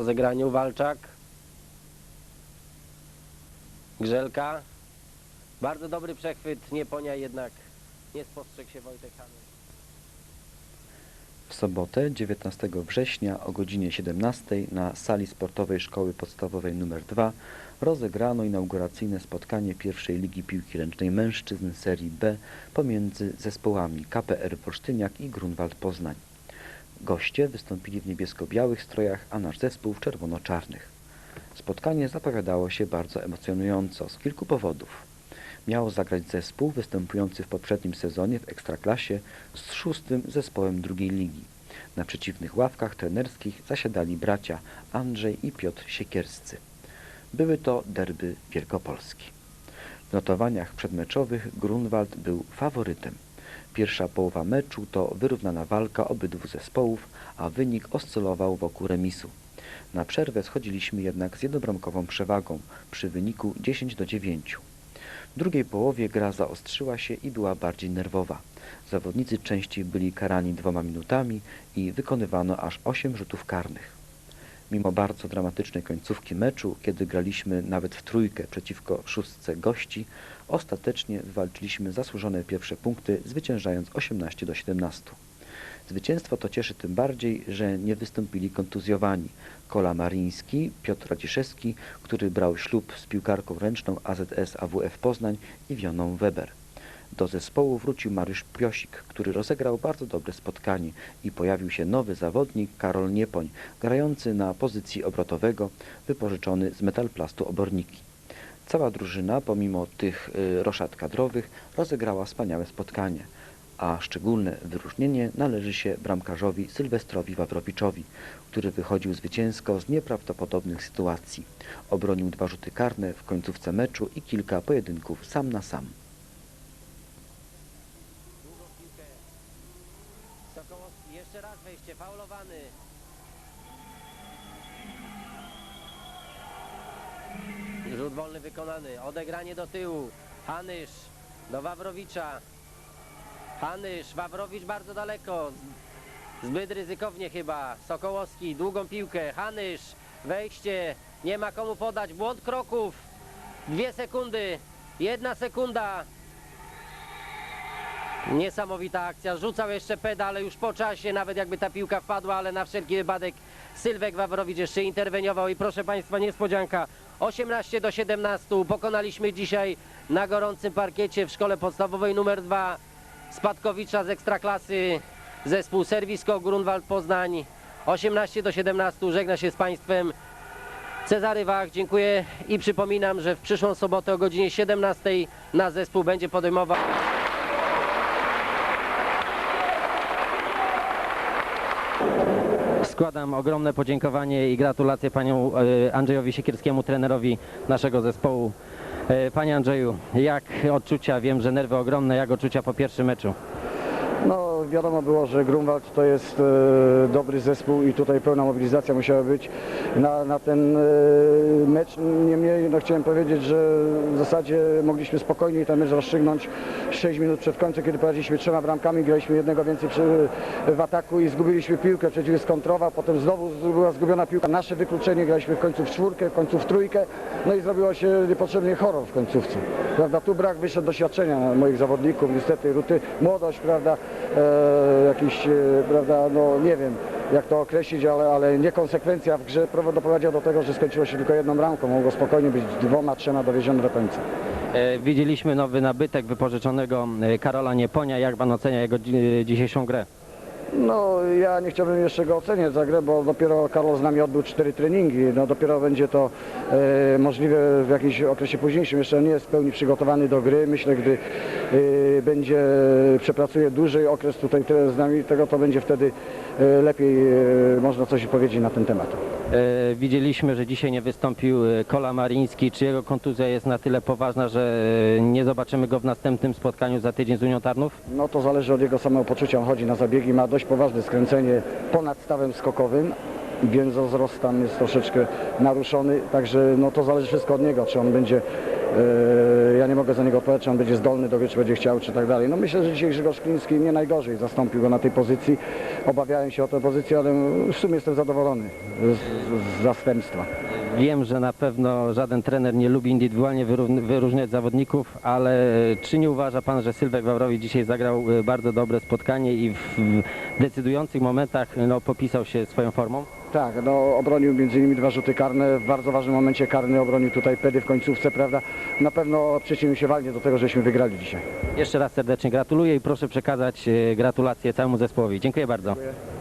rozegraniu. Walczak. Grzelka. Bardzo dobry przechwyt. Nieponia jednak nie spostrzegł się Wojtek Hany. W sobotę 19 września o godzinie 17 na sali sportowej Szkoły Podstawowej nr 2 rozegrano inauguracyjne spotkanie pierwszej Ligi Piłki Ręcznej Mężczyzn serii B pomiędzy zespołami KPR Wolsztyniak i Grunwald Poznań. Goście wystąpili w niebiesko-białych strojach, a nasz zespół w czerwono-czarnych. Spotkanie zapowiadało się bardzo emocjonująco z kilku powodów. Miał zagrać zespół występujący w poprzednim sezonie w Ekstraklasie z szóstym zespołem drugiej ligi. Na przeciwnych ławkach trenerskich zasiadali bracia Andrzej i Piotr Siekierscy. Były to derby Wielkopolski. W notowaniach przedmeczowych Grunwald był faworytem. Pierwsza połowa meczu to wyrównana walka obydwu zespołów, a wynik oscylował wokół remisu. Na przerwę schodziliśmy jednak z jednobramkową przewagą przy wyniku 10 do 9. W drugiej połowie gra zaostrzyła się i była bardziej nerwowa. Zawodnicy częściej byli karani dwoma minutami i wykonywano aż 8 rzutów karnych. Mimo bardzo dramatycznej końcówki meczu, kiedy graliśmy nawet w trójkę przeciwko szóstce gości, ostatecznie wywalczyliśmy zasłużone pierwsze punkty, zwyciężając 18 do 17. Zwycięstwo to cieszy tym bardziej, że nie wystąpili kontuzjowani Kola Mariński, Piotr Radziszewski, który brał ślub z piłkarką ręczną AZS AWF Poznań i Wioną Weber. Do zespołu wrócił Mariusz Piosik, który rozegrał bardzo dobre spotkanie i pojawił się nowy zawodnik Karol Niepoń, grający na pozycji obrotowego, wypożyczony z metalplastu oborniki. Cała drużyna, pomimo tych y, roszad kadrowych, rozegrała wspaniałe spotkanie, a szczególne wyróżnienie należy się bramkarzowi Sylwestrowi Wawrowiczowi, który wychodził zwycięsko z nieprawdopodobnych sytuacji. Obronił dwa rzuty karne w końcówce meczu i kilka pojedynków sam na sam. Długą piłkę. Sokołowski, wejście, faulowany. Rzut wolny wykonany, odegranie do tyłu. Hanysz do Wawrowicza. Hanysz, Wawrowicz bardzo daleko. Zbyt ryzykownie chyba. Sokołowski, długą piłkę. Hanysz, wejście. Nie ma komu podać. Błąd kroków. Dwie sekundy. Jedna sekunda. Niesamowita akcja. Rzucał jeszcze peda, ale już po czasie, nawet jakby ta piłka wpadła, ale na wszelki wypadek Sylwek Wawrowicz jeszcze interweniował i proszę Państwa, niespodzianka. 18 do 17 pokonaliśmy dzisiaj na gorącym parkiecie w szkole podstawowej numer 2 Spadkowicza z Ekstraklasy zespół Serwisko Grunwald Poznań. 18 do 17 żegna się z Państwem Cezary Wach, dziękuję i przypominam, że w przyszłą sobotę o godzinie 17 nasz zespół będzie podejmował Składam ogromne podziękowanie i gratulacje panią e, Andrzejowi Siekierskiemu, trenerowi naszego zespołu. E, Panie Andrzeju, jak odczucia? Wiem, że nerwy ogromne. Jak odczucia po pierwszym meczu? No wiadomo było, że Grunwald to jest e, dobry zespół i tutaj pełna mobilizacja musiała być na, na ten e, mecz. Niemniej no, chciałem powiedzieć, że w zasadzie mogliśmy spokojniej ten mecz rozstrzygnąć 6 minut przed końcem, kiedy prowadziliśmy trzema bramkami, graliśmy jednego więcej przy, w ataku i zgubiliśmy piłkę, przeciwnik skontrował, potem znowu była zgubiona piłka. Nasze wykluczenie, graliśmy w końcu w czwórkę, w końcu w trójkę, no i zrobiło się niepotrzebnie horror w końcówce. Prawda, tu brak wyszedł doświadczenia moich zawodników, niestety ruty, młodość, prawda, e, jakiś, e, prawda, no nie wiem jak to określić, ale, ale niekonsekwencja w grze prowa- doprowadziła do tego, że skończyło się tylko jedną bramką, mogło spokojnie być dwoma, trzema dowiezione do końca. E, Widzieliśmy nowy nabytek wypożyczonego e, Karola Nieponia. Jak pan ocenia jego dzi- dzisiejszą grę? No ja nie chciałbym jeszcze go oceniać za grę, bo dopiero Karol z nami odbył cztery treningi, no dopiero będzie to e, możliwe w jakimś okresie późniejszym, jeszcze nie jest w pełni przygotowany do gry, myślę gdy e, będzie, przepracuje dłużej okres tutaj z nami, tego to będzie wtedy e, lepiej e, można coś powiedzieć na ten temat. E, Widzieliśmy, że dzisiaj nie wystąpił e, Kola Mariński. Czy jego kontuzja jest na tyle poważna, że e, nie zobaczymy go w następnym spotkaniu za tydzień z Unią Tarnów? No to zależy od jego samopoczucia, on chodzi na zabiegi, ma dość poważne skręcenie ponad stawem skokowym, więc wzrost tam jest troszeczkę naruszony, także no to zależy wszystko od niego, czy on będzie Ja nie mogę za niego powiedzieć, czy on będzie zdolny do gry, czy będzie chciał, czy tak dalej. No myślę, że dzisiaj Grzegorz Kliński nie najgorzej zastąpił go na tej pozycji. Obawiałem się o tę pozycję, ale w sumie jestem zadowolony z, z zastępstwa. Wiem, że na pewno żaden trener nie lubi indywidualnie wyróżniać zawodników, ale czy nie uważa Pan, że Sylwek Wawrowicz dzisiaj zagrał e, bardzo dobre spotkanie i w decydujących momentach no, popisał się swoją formą? Tak, no obronił między innymi dwa rzuty karne, w bardzo ważnym momencie karny obronił tutaj Pedy w końcówce, prawda? Na pewno przyczynił się walnie do tego, żeśmy wygrali dzisiaj. Jeszcze raz serdecznie gratuluję i proszę przekazać e, gratulacje całemu zespołowi. Dziękuję bardzo.